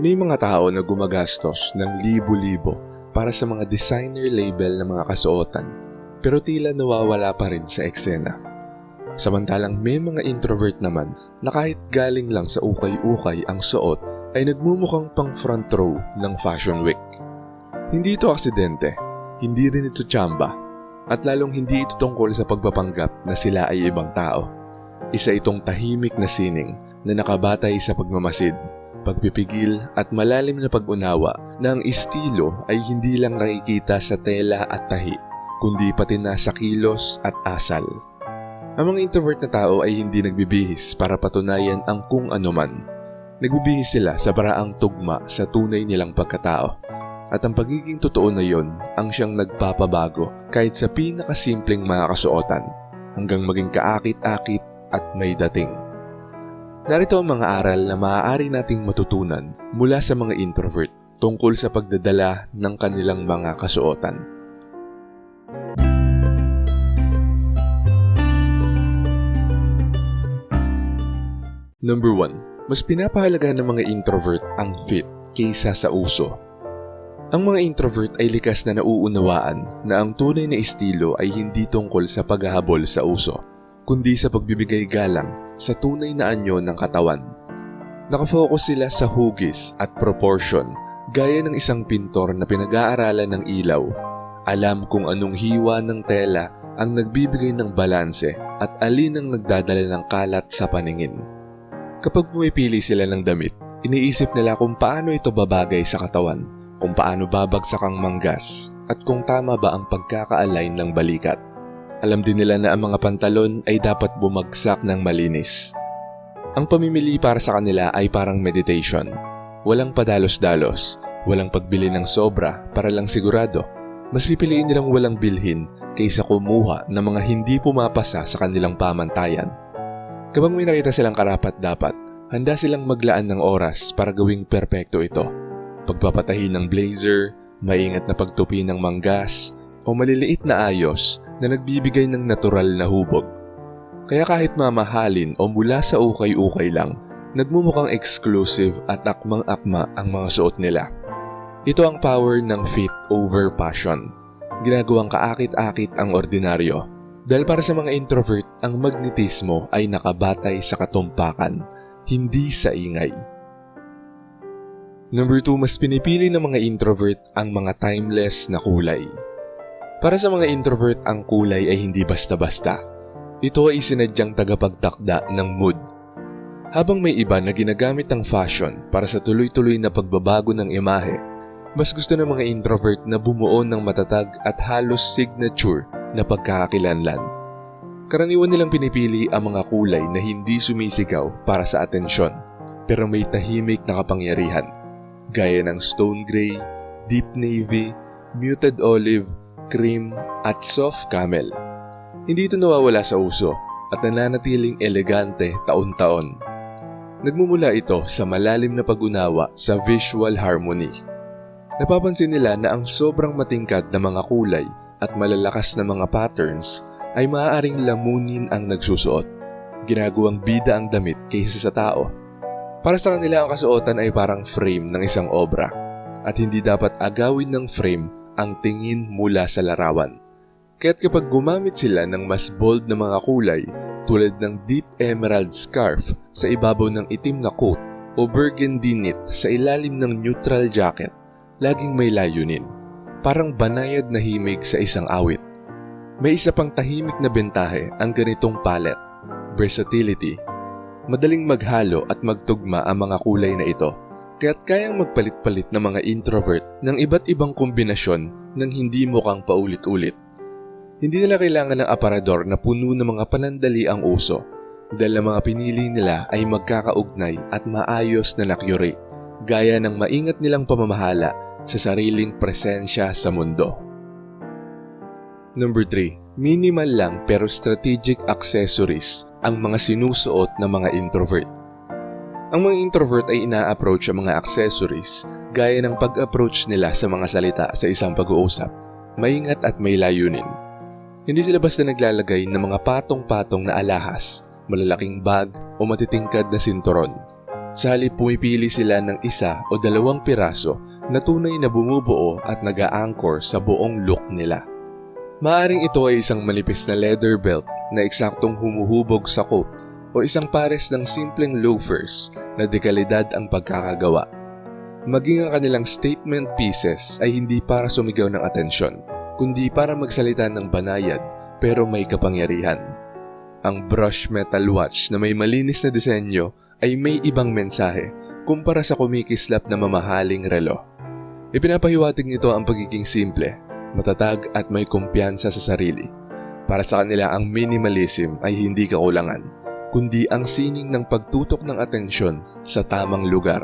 May mga tao na gumagastos ng libo-libo para sa mga designer label ng mga kasuotan pero tila nawawala pa rin sa eksena. Samantalang may mga introvert naman na kahit galing lang sa ukay-ukay ang suot ay nagmumukhang pang front row ng Fashion Week. Hindi ito aksidente, hindi rin ito tsamba, at lalong hindi ito tungkol sa pagpapanggap na sila ay ibang tao. Isa itong tahimik na sining na nakabatay sa pagmamasid, pagpipigil at malalim na pag-unawa na ang estilo ay hindi lang nakikita sa tela at tahi, kundi pati na sa kilos at asal. Ang mga introvert na tao ay hindi nagbibihis para patunayan ang kung ano man. Nagbibihis sila sa paraang tugma sa tunay nilang pagkatao. At ang pagiging totoo na yon ang siyang nagpapabago kahit sa pinakasimpleng mga kasuotan hanggang maging kaakit-akit at may dating. Narito ang mga aral na maaari nating matutunan mula sa mga introvert tungkol sa pagdadala ng kanilang mga kasuotan. Number 1. Mas pinapahalaga ng mga introvert ang fit kaysa sa uso. Ang mga introvert ay likas na nauunawaan na ang tunay na estilo ay hindi tungkol sa paghahabol sa uso, kundi sa pagbibigay galang sa tunay na anyo ng katawan. Nakafocus sila sa hugis at proportion gaya ng isang pintor na pinag-aaralan ng ilaw. Alam kung anong hiwa ng tela ang nagbibigay ng balanse at alin ang nagdadala ng kalat sa paningin. Kapag pumipili sila ng damit, iniisip nila kung paano ito babagay sa katawan, kung paano babagsak ang manggas, at kung tama ba ang pagkaka-align ng balikat. Alam din nila na ang mga pantalon ay dapat bumagsak ng malinis. Ang pamimili para sa kanila ay parang meditation. Walang padalos-dalos, walang pagbili ng sobra para lang sigurado. Mas pipiliin nilang walang bilhin kaysa kumuha ng mga hindi pumapasa sa kanilang pamantayan. Kapag may nakita silang karapat dapat, handa silang maglaan ng oras para gawing perpekto ito. Pagpapatahi ng blazer, maingat na pagtupi ng manggas, o maliliit na ayos na nagbibigay ng natural na hubog. Kaya kahit mamahalin o mula sa ukay-ukay lang, nagmumukhang exclusive at akmang-akma ang mga suot nila. Ito ang power ng fit over passion. Ginagawang kaakit-akit ang ordinaryo dahil para sa mga introvert, ang magnetismo ay nakabatay sa katumpakan, hindi sa ingay. Number 2, mas pinipili ng mga introvert ang mga timeless na kulay. Para sa mga introvert, ang kulay ay hindi basta-basta. Ito ay sinadyang tagapagtakda ng mood. Habang may iba na ginagamit ang fashion para sa tuloy-tuloy na pagbabago ng imahe, mas gusto ng mga introvert na bumuo ng matatag at halos signature na pagkakakilanlan. Karaniwan nilang pinipili ang mga kulay na hindi sumisigaw para sa atensyon, pero may tahimik na kapangyarihan, gaya ng stone gray, deep navy, muted olive, cream, at soft camel. Hindi ito nawawala sa uso at nananatiling elegante taon-taon. Nagmumula ito sa malalim na pag-unawa sa visual harmony. Napapansin nila na ang sobrang matingkad na mga kulay at malalakas na mga patterns ay maaaring lamunin ang nagsusuot. Ginagawang bida ang damit kaysa sa tao. Para sa kanila ang kasuotan ay parang frame ng isang obra at hindi dapat agawin ng frame ang tingin mula sa larawan. Kaya't kapag gumamit sila ng mas bold na mga kulay tulad ng deep emerald scarf sa ibabaw ng itim na coat o burgundy knit sa ilalim ng neutral jacket, laging may layunin. Parang banayad na himig sa isang awit. May isa pang tahimik na bentahe ang ganitong palette, versatility. Madaling maghalo at magtugma ang mga kulay na ito, kaya't kayang magpalit-palit ng mga introvert ng iba't ibang kombinasyon ng hindi mukhang paulit-ulit. Hindi nila kailangan ng aparador na puno ng mga panandali ang uso dahil ang mga pinili nila ay magkakaugnay at maayos na nakurate gaya ng maingat nilang pamamahala sa sariling presensya sa mundo. Number 3. Minimal lang pero strategic accessories ang mga sinusuot ng mga introvert. Ang mga introvert ay ina-approach ang mga accessories gaya ng pag-approach nila sa mga salita sa isang pag-uusap, maingat at may layunin. Hindi sila basta naglalagay ng mga patong-patong na alahas, malalaking bag o matitingkad na sinturon. Sa halip pumipili sila ng isa o dalawang piraso na tunay na bumubuo at nag-a-anchor sa buong look nila. Maaring ito ay isang manipis na leather belt na eksaktong humuhubog sa coat o isang pares ng simpleng loafers na dekalidad ang pagkakagawa. Maging ang kanilang statement pieces ay hindi para sumigaw ng atensyon, kundi para magsalita ng banayad pero may kapangyarihan. Ang brush metal watch na may malinis na disenyo ay may ibang mensahe kumpara sa kumikislap na mamahaling relo. Ipinapahiwatig nito ang pagiging simple, matatag at may kumpiyansa sa sarili. Para sa kanila ang minimalism ay hindi kakulangan, kundi ang sining ng pagtutok ng atensyon sa tamang lugar.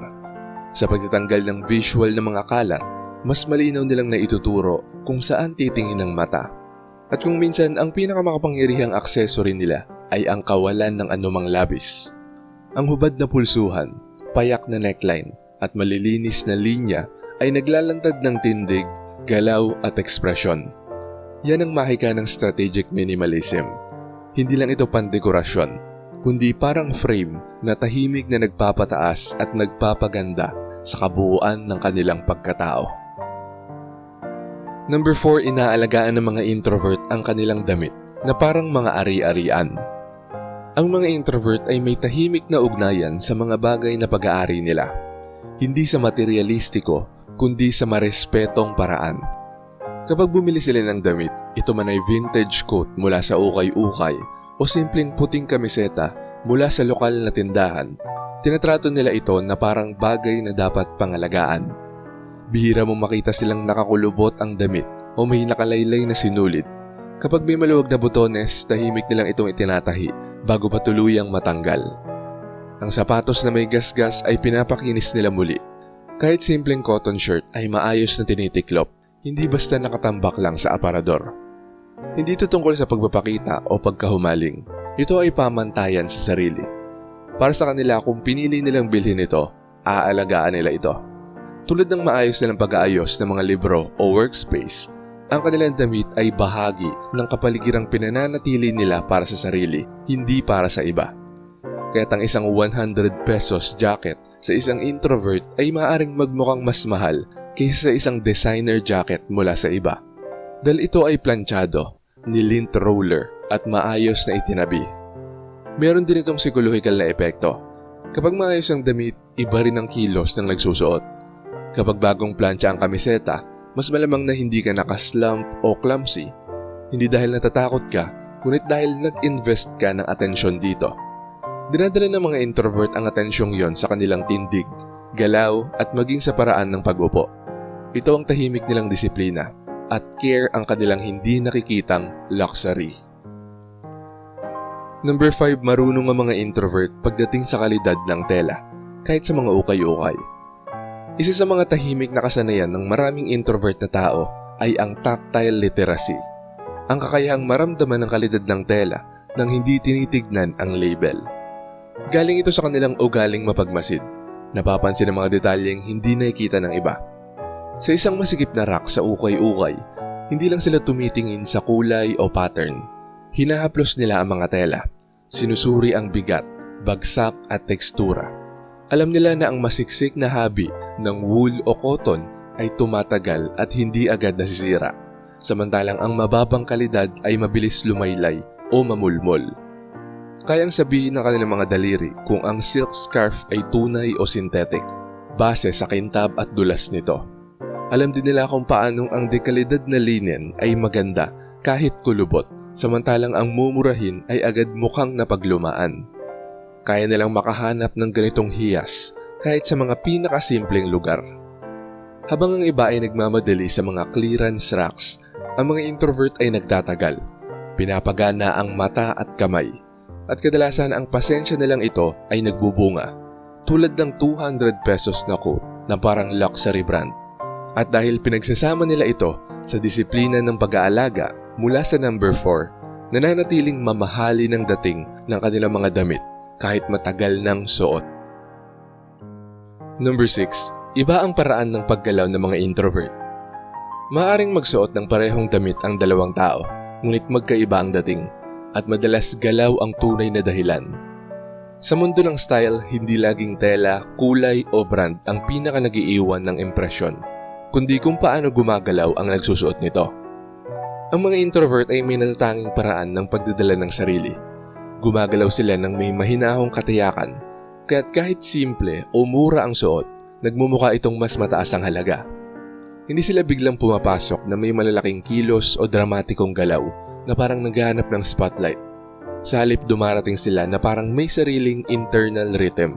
Sa pagtatanggal ng visual ng mga kalat, mas malinaw nilang naituturo kung saan titingin ng mata. At kung minsan ang pinakamakapangyarihang aksesory nila ay ang kawalan ng anumang labis. Ang hubad na pulsuhan, payak na neckline at malilinis na linya ay naglalantad ng tindig, galaw at ekspresyon. Yan ang mahika ng strategic minimalism. Hindi lang ito pandekorasyon, kundi parang frame na tahimik na nagpapataas at nagpapaganda sa kabuuan ng kanilang pagkatao. Number 4, inaalagaan ng mga introvert ang kanilang damit na parang mga ari-arian. Ang mga introvert ay may tahimik na ugnayan sa mga bagay na pag-aari nila. Hindi sa materialistiko, kundi sa marespetong paraan. Kapag bumili sila ng damit, ito man ay vintage coat mula sa ukay-ukay o simpleng puting kamiseta mula sa lokal na tindahan, tinatrato nila ito na parang bagay na dapat pangalagaan. Bihira mo makita silang nakakulubot ang damit o may nakalaylay na sinulit Kapag may maluwag na butones, tahimik nilang itong itinatahi bago pa tuluyang matanggal. Ang sapatos na may gasgas ay pinapakinis nila muli. Kahit simpleng cotton shirt ay maayos na tinitiklop, hindi basta nakatambak lang sa aparador. Hindi ito tungkol sa pagpapakita o pagkahumaling. Ito ay pamantayan sa sarili. Para sa kanila kung pinili nilang bilhin ito, aalagaan nila ito. Tulad ng maayos nilang pag-aayos ng mga libro o workspace, ang kanilang damit ay bahagi ng kapaligirang pinananatili nila para sa sarili, hindi para sa iba. Kaya't ang isang 100 pesos jacket sa isang introvert ay maaaring magmukhang mas mahal kaysa sa isang designer jacket mula sa iba. Dahil ito ay planchado, nilint roller at maayos na itinabi. Meron din itong psikolohikal na epekto. Kapag maayos ang damit, iba rin ang kilos ng nagsusuot. Kapag bagong plancha ang kamiseta, mas malamang na hindi ka nakaslump o clumsy. Hindi dahil natatakot ka, ngunit dahil nag-invest ka ng atensyon dito. Dinadala ng mga introvert ang atensyong yon sa kanilang tindig, galaw at maging sa paraan ng pag-upo. Ito ang tahimik nilang disiplina at care ang kanilang hindi nakikitang luxury. Number 5, marunong ang mga introvert pagdating sa kalidad ng tela, kahit sa mga ukay-ukay. Isa sa mga tahimik na kasanayan ng maraming introvert na tao ay ang tactile literacy. Ang kakayahang maramdaman ng kalidad ng tela nang hindi tinitignan ang label. Galing ito sa kanilang ugaling mapagmasid. Napapansin ang mga detalyeng hindi nakikita ng iba. Sa isang masikip na rack sa ukay-ukay, hindi lang sila tumitingin sa kulay o pattern. Hinahaplos nila ang mga tela. Sinusuri ang bigat, bagsak at tekstura alam nila na ang masiksik na habi ng wool o cotton ay tumatagal at hindi agad nasisira, samantalang ang mababang kalidad ay mabilis lumaylay o mamulmol. Kayang sabihin ng kanilang mga daliri kung ang silk scarf ay tunay o synthetic, base sa kintab at dulas nito. Alam din nila kung paanong ang dekalidad na linen ay maganda kahit kulubot, samantalang ang mumurahin ay agad mukhang napaglumaan. Kaya nilang makahanap ng ganitong hiyas kahit sa mga pinakasimpleng lugar. Habang ang iba ay nagmamadali sa mga clearance racks, ang mga introvert ay nagtatagal. Pinapagana ang mata at kamay. At kadalasan ang pasensya nilang ito ay nagbubunga. Tulad ng 200 pesos na coat na parang luxury brand. At dahil pinagsasama nila ito sa disiplina ng pag-aalaga mula sa number 4, nananatiling mamahali ng dating ng kanilang mga damit kahit matagal ng suot. Number 6. Iba ang paraan ng paggalaw ng mga introvert. Maaring magsuot ng parehong damit ang dalawang tao, ngunit magkaiba ang dating, at madalas galaw ang tunay na dahilan. Sa mundo ng style, hindi laging tela, kulay o brand ang pinaka nagiiwan ng impresyon, kundi kung paano gumagalaw ang nagsusuot nito. Ang mga introvert ay may natatanging paraan ng pagdadala ng sarili. Gumagalaw sila ng may mahinahong katiyakan, kaya't kahit simple o mura ang suot, nagmumukha itong mas mataas ang halaga. Hindi sila biglang pumapasok na may malalaking kilos o dramatikong galaw na parang naghahanap ng spotlight. Sa halip dumarating sila na parang may sariling internal rhythm,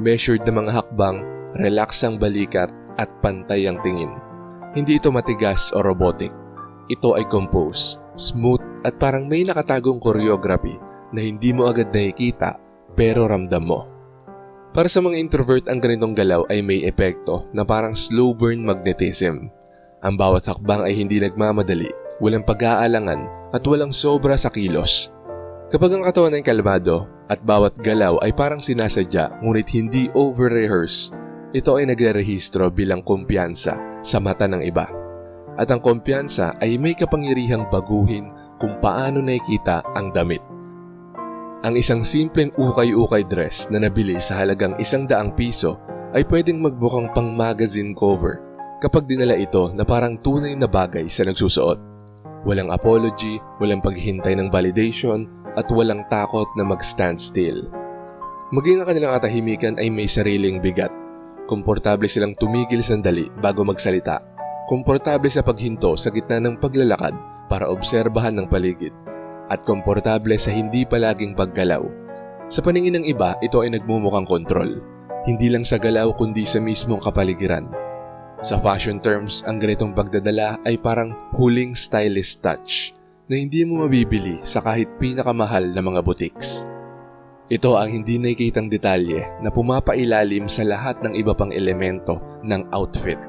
measured na mga hakbang, relax ang balikat at pantay ang tingin. Hindi ito matigas o robotic. Ito ay compose, smooth at parang may nakatagong choreography na hindi mo agad nakikita pero ramdam mo. Para sa mga introvert ang ganitong galaw ay may epekto na parang slow burn magnetism. Ang bawat hakbang ay hindi nagmamadali, walang pag-aalangan at walang sobra sa kilos. Kapag ang katawan ay kalmado at bawat galaw ay parang sinasadya ngunit hindi over-rehearse, ito ay nagre-rehistro bilang kumpiyansa sa mata ng iba. At ang kumpiyansa ay may kapangyarihang baguhin kung paano nakikita ang damit. Ang isang simpleng ukay-ukay dress na nabili sa halagang isang daang piso ay pwedeng magbukang pang magazine cover kapag dinala ito na parang tunay na bagay sa nagsusuot. Walang apology, walang paghihintay ng validation, at walang takot na mag-stand still. Maging ang kanilang katahimikan ay may sariling bigat. Komportable silang tumigil sandali bago magsalita. Komportable sa paghinto sa gitna ng paglalakad para obserbahan ng paligid. At komportable sa hindi palaging paggalaw. Sa paningin ng iba, ito ay nagmumukhang kontrol. Hindi lang sa galaw kundi sa mismong kapaligiran. Sa fashion terms, ang ganitong pagdadala ay parang huling stylist touch na hindi mo mabibili sa kahit pinakamahal na mga boutiques. Ito ang hindi nakikitang detalye na pumapailalim sa lahat ng iba pang elemento ng outfit.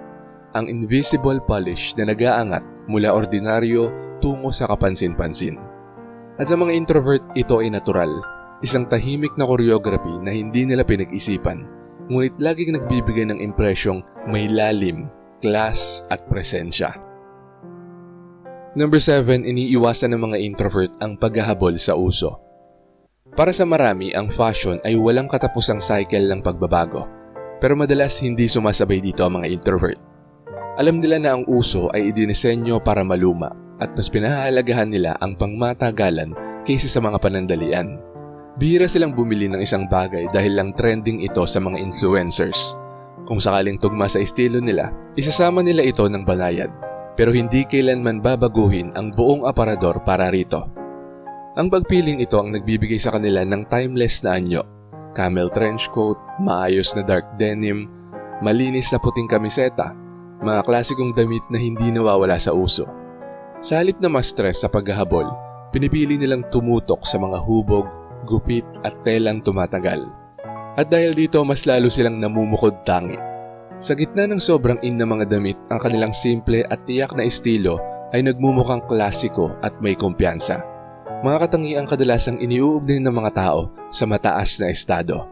Ang invisible polish na nagaangat mula ordinaryo tungo sa kapansin-pansin. At sa mga introvert, ito ay natural. Isang tahimik na choreography na hindi nila pinag-isipan, ngunit laging nagbibigay ng impresyong may lalim, class at presensya. Number 7, iniiwasan ng mga introvert ang paghahabol sa uso. Para sa marami, ang fashion ay walang katapusang cycle ng pagbabago. Pero madalas hindi sumasabay dito ang mga introvert. Alam nila na ang uso ay idinisenyo para maluma at mas pinahahalagahan nila ang pangmatagalan kaysa sa mga panandalian. Bihira silang bumili ng isang bagay dahil lang trending ito sa mga influencers. Kung sakaling tugma sa estilo nila, isasama nila ito ng banayad pero hindi kailanman babaguhin ang buong aparador para rito. Ang pagpiling ito ang nagbibigay sa kanila ng timeless na anyo. Camel trench coat, maayos na dark denim, malinis na puting kamiseta, mga klasikong damit na hindi nawawala sa uso. Sa halip na ma-stress sa paghahabol, pinipili nilang tumutok sa mga hubog, gupit at telang tumatagal. At dahil dito mas lalo silang namumukod tangi sa gitna ng sobrang in na mga damit, ang kanilang simple at tiyak na estilo ay nagmumukhang klasiko at may kumpiyansa. Mga katangiang kadalasang iniuugnay ng mga tao sa mataas na estado.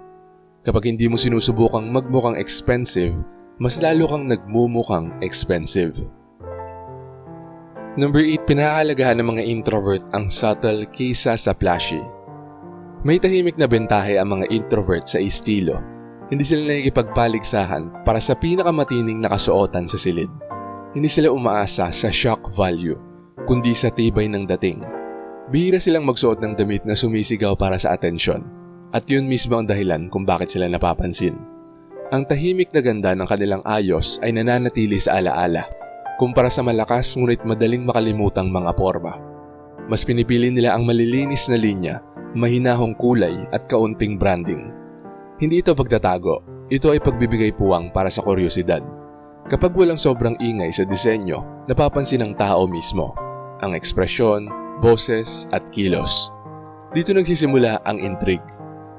Kapag hindi mo sinusubukang magmukhang expensive, mas lalo kang nagmumukhang expensive. Number 8, pinahalagahan ng mga introvert ang subtle kaysa sa flashy. May tahimik na bentahe ang mga introvert sa estilo hindi sila nakikipagpaligsahan para sa pinakamatining nakasuotan sa silid. Hindi sila umaasa sa shock value, kundi sa tibay ng dating. Bihira silang magsuot ng damit na sumisigaw para sa atensyon, at yun mismo ang dahilan kung bakit sila napapansin. Ang tahimik na ganda ng kanilang ayos ay nananatili sa alaala, kumpara sa malakas ngunit madaling makalimutang mga forma. Mas pinipili nila ang malilinis na linya, mahinahong kulay at kaunting branding hindi ito pagtatago, ito ay pagbibigay puwang para sa kuryosidad. Kapag walang sobrang ingay sa disenyo, napapansin ng tao mismo, ang ekspresyon, boses at kilos. Dito nagsisimula ang intrigue.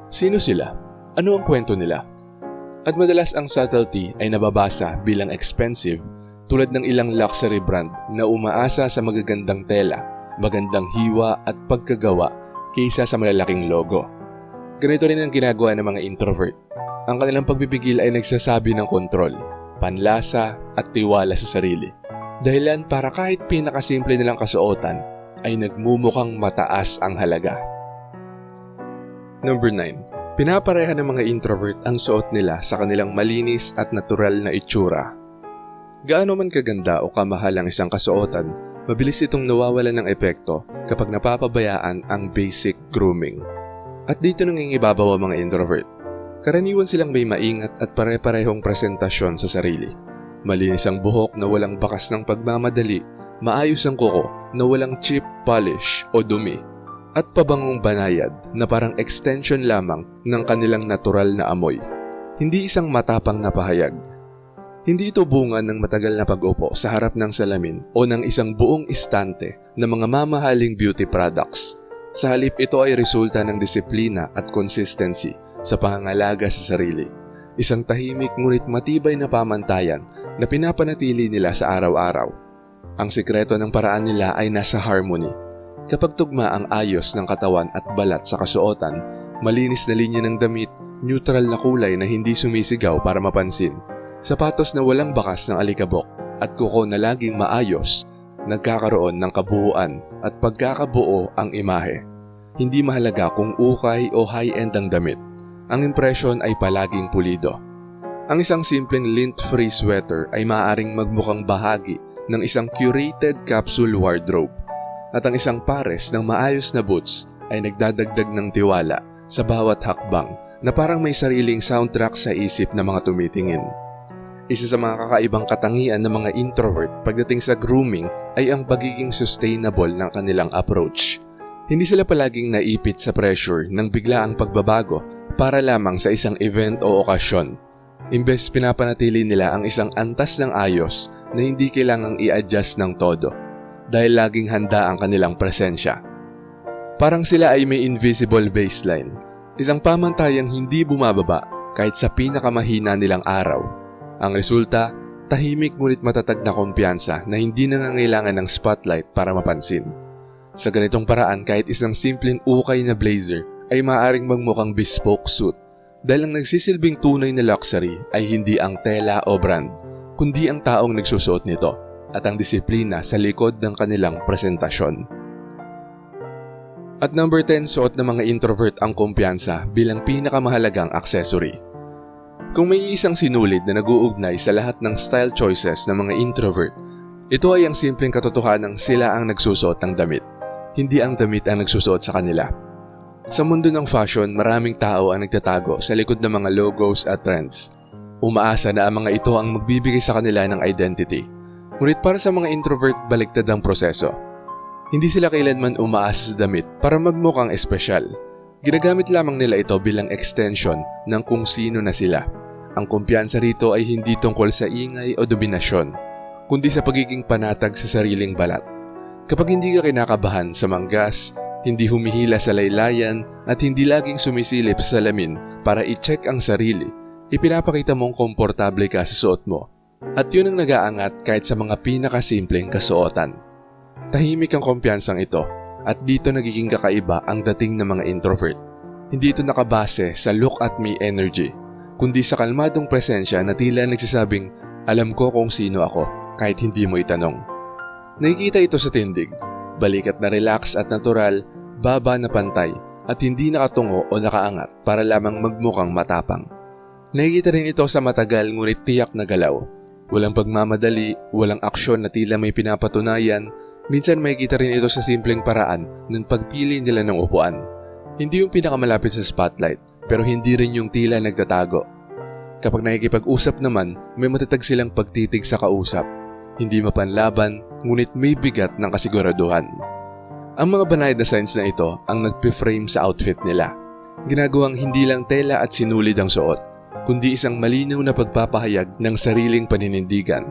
Sino sila? Ano ang kwento nila? At madalas ang subtlety ay nababasa bilang expensive tulad ng ilang luxury brand na umaasa sa magagandang tela, magandang hiwa at pagkagawa kaysa sa malalaking logo. Ganito rin ang ginagawa ng mga introvert. Ang kanilang pagpipigil ay nagsasabi ng kontrol, panlasa at tiwala sa sarili. Dahilan para kahit pinakasimple nilang kasuotan ay nagmumukhang mataas ang halaga. Number 9. Pinapareha ng mga introvert ang suot nila sa kanilang malinis at natural na itsura. Gaano man kaganda o kamahal ang isang kasuotan, mabilis itong nawawalan ng epekto kapag napapabayaan ang basic grooming. At dito nangingibabaw ang mga introvert. Karaniwan silang may maingat at pare-parehong presentasyon sa sarili. Malinis ang buhok na walang bakas ng pagmamadali, maayos ang kuko na walang chip polish o dumi, at pabangong banayad na parang extension lamang ng kanilang natural na amoy. Hindi isang matapang na pahayag. Hindi ito bunga ng matagal na pag-upo sa harap ng salamin o ng isang buong istante ng mga mamahaling beauty products. Sa halip ito ay resulta ng disiplina at consistency sa pangangalaga sa sarili. Isang tahimik ngunit matibay na pamantayan na pinapanatili nila sa araw-araw. Ang sikreto ng paraan nila ay nasa harmony. Kapag tugma ang ayos ng katawan at balat sa kasuotan, malinis na linya ng damit, neutral na kulay na hindi sumisigaw para mapansin, sapatos na walang bakas ng alikabok at kuko na laging maayos, nagkakaroon ng kabuuan at pagkakabuo ang imahe. Hindi mahalaga kung ukay o high-end ang damit. Ang impression ay palaging pulido. Ang isang simpleng lint-free sweater ay maaaring magmukhang bahagi ng isang curated capsule wardrobe. At ang isang pares ng maayos na boots ay nagdadagdag ng tiwala sa bawat hakbang na parang may sariling soundtrack sa isip ng mga tumitingin. Isa sa mga kakaibang katangian ng mga introvert pagdating sa grooming ay ang pagiging sustainable ng kanilang approach. Hindi sila palaging naipit sa pressure ng biglaang pagbabago para lamang sa isang event o okasyon. Imbes pinapanatili nila ang isang antas ng ayos na hindi kailangang i-adjust ng todo dahil laging handa ang kanilang presensya. Parang sila ay may invisible baseline, isang pamantayang hindi bumababa kahit sa pinakamahina nilang araw. Ang resulta, tahimik ngunit matatag na kumpiyansa na hindi nangangailangan ng spotlight para mapansin. Sa ganitong paraan kahit isang simpleng ukay na blazer ay maaaring magmukhang bespoke suit dahil ang nagsisilbing tunay na luxury ay hindi ang tela o brand, kundi ang taong nagsusuot nito at ang disiplina sa likod ng kanilang presentasyon. At number 10, suot ng mga introvert ang kumpiyansa bilang pinakamahalagang accessory. Kung may isang sinulid na naguugnay sa lahat ng style choices ng mga introvert, ito ay ang simpleng katotohanang sila ang nagsusuot ng damit, hindi ang damit ang nagsusuot sa kanila. Sa mundo ng fashion, maraming tao ang nagtatago sa likod ng mga logos at trends. Umaasa na ang mga ito ang magbibigay sa kanila ng identity. Ngunit para sa mga introvert, baliktad ang proseso. Hindi sila kailanman umaasa sa damit para magmukhang espesyal. Ginagamit lamang nila ito bilang extension ng kung sino na sila. Ang kumpiyansa rito ay hindi tungkol sa ingay o dominasyon, kundi sa pagiging panatag sa sariling balat. Kapag hindi ka kinakabahan sa manggas, hindi humihila sa laylayan at hindi laging sumisilip sa salamin para i-check ang sarili, ipinapakita mong komportable ka sa suot mo. At yun ang nagaangat kahit sa mga pinakasimpleng kasuotan. Tahimik ang kumpiyansang ito at dito nagiging kakaiba ang dating ng mga introvert. Hindi ito nakabase sa look at me energy, kundi sa kalmadong presensya na tila nagsasabing, alam ko kung sino ako kahit hindi mo itanong. Nakikita ito sa tindig, balikat na relax at natural, baba na pantay at hindi nakatungo o nakaangat para lamang magmukhang matapang. Nakikita rin ito sa matagal ngunit tiyak na galaw. Walang pagmamadali, walang aksyon na tila may pinapatunayan, minsan makikita rin ito sa simpleng paraan ng pagpili nila ng upuan. Hindi yung pinakamalapit sa spotlight, pero hindi rin yung tila nagtatago. Kapag nakikipag-usap naman, may matatag silang pagtitig sa kausap. Hindi mapanlaban, ngunit may bigat ng kasiguraduhan. Ang mga banayad na signs na ito ang nagpe-frame sa outfit nila. Ginagawang hindi lang tela at sinulid ang suot, kundi isang malinaw na pagpapahayag ng sariling paninindigan.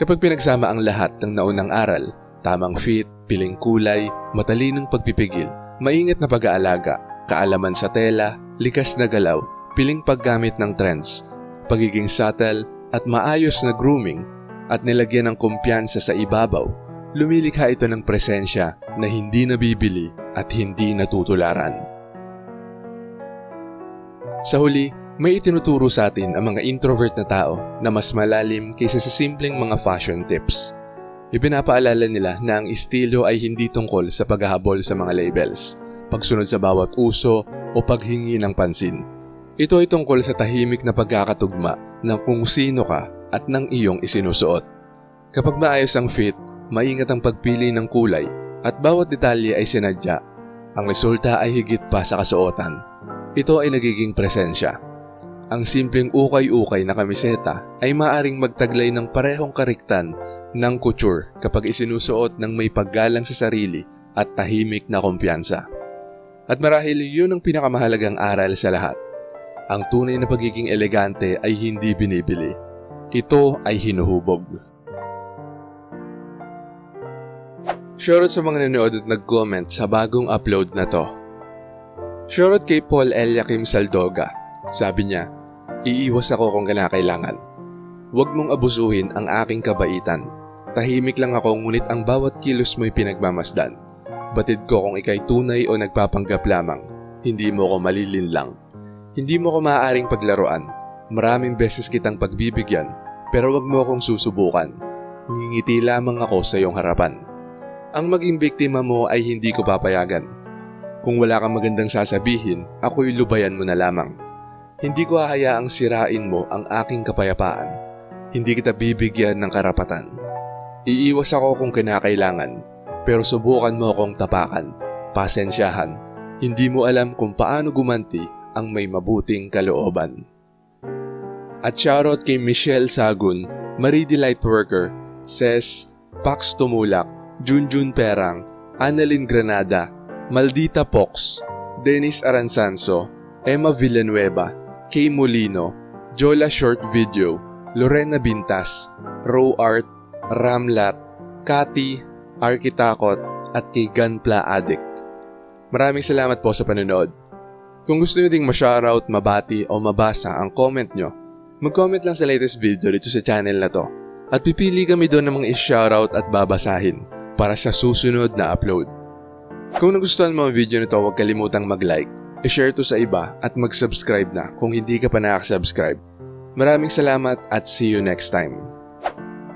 Kapag pinagsama ang lahat ng naunang aral, tamang fit, piling kulay, matalinong pagpipigil, maingat na pag-aalaga, kaalaman sa tela, likas na galaw, piling paggamit ng trends, pagiging subtle at maayos na grooming at nilagyan ng kumpiyansa sa ibabaw, lumilikha ito ng presensya na hindi nabibili at hindi natutularan. Sa huli, may itinuturo sa atin ang mga introvert na tao na mas malalim kaysa sa simpleng mga fashion tips. Ipinapaalala nila na ang estilo ay hindi tungkol sa paghahabol sa mga labels, pagsunod sa bawat uso o paghingi ng pansin Ito ay tungkol sa tahimik na pagkakatugma ng kung sino ka at ng iyong isinusuot. Kapag maayos ang fit, maingat ang pagpili ng kulay at bawat detalye ay sinadya, ang resulta ay higit pa sa kasuotan. Ito ay nagiging presensya. Ang simpleng ukay-ukay na kamiseta ay maaring magtaglay ng parehong kariktan ng couture kapag isinusuot ng may paggalang sa sarili at tahimik na kumpiyansa. At marahil yun ang pinakamahalagang aral sa lahat. Ang tunay na pagiging elegante ay hindi binibili. Ito ay hinuhubog. Shoutout sa mga nanood at nag-comment sa bagong upload na to. Shoutout kay Paul Eliakim Saldoga. Sabi niya, iiwas ako kung kinakailangan. Huwag mong abusuhin ang aking kabaitan. Tahimik lang ako ngunit ang bawat kilos mo'y pinagmamasdan. Batid ko kung ikay tunay o nagpapanggap lamang. Hindi mo ko malilinlang. Hindi mo ko maaaring paglaruan. Maraming beses kitang pagbibigyan, pero wag mo akong susubukan. Ngingiti lamang ako sa iyong harapan. Ang maging biktima mo ay hindi ko papayagan. Kung wala kang magandang sasabihin, ako'y lubayan mo na lamang. Hindi ko hahayaang sirain mo ang aking kapayapaan. Hindi kita bibigyan ng karapatan. Iiwas ako kung kinakailangan, pero subukan mo akong tapakan, pasensyahan. Hindi mo alam kung paano gumanti ang may mabuting kalooban. At shoutout kay Michelle Sagun, Marie Delight Worker, Ses, Pax Tumulak, Junjun Perang, Annalyn Granada, Maldita Pox, Dennis Aransanso, Emma Villanueva, Kay Molino, Jola Short Video, Lorena Bintas, Row Art, Ramlat, Kati, Arkitakot, at kay Gunpla Addict. Maraming salamat po sa panonood. Kung gusto nyo ding ma-shoutout, mabati o mabasa ang comment nyo, mag-comment lang sa latest video dito sa channel na to. At pipili kami doon ng mga i-shoutout at babasahin para sa susunod na upload. Kung nagustuhan mo ang video nito, huwag kalimutang mag-like, i-share to sa iba at mag-subscribe na kung hindi ka pa nakasubscribe. Maraming salamat at see you next time.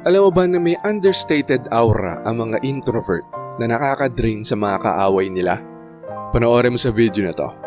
Alam mo ba na may understated aura ang mga introvert na nakaka-drain sa mga kaaway nila? Panoorin mo sa video na to.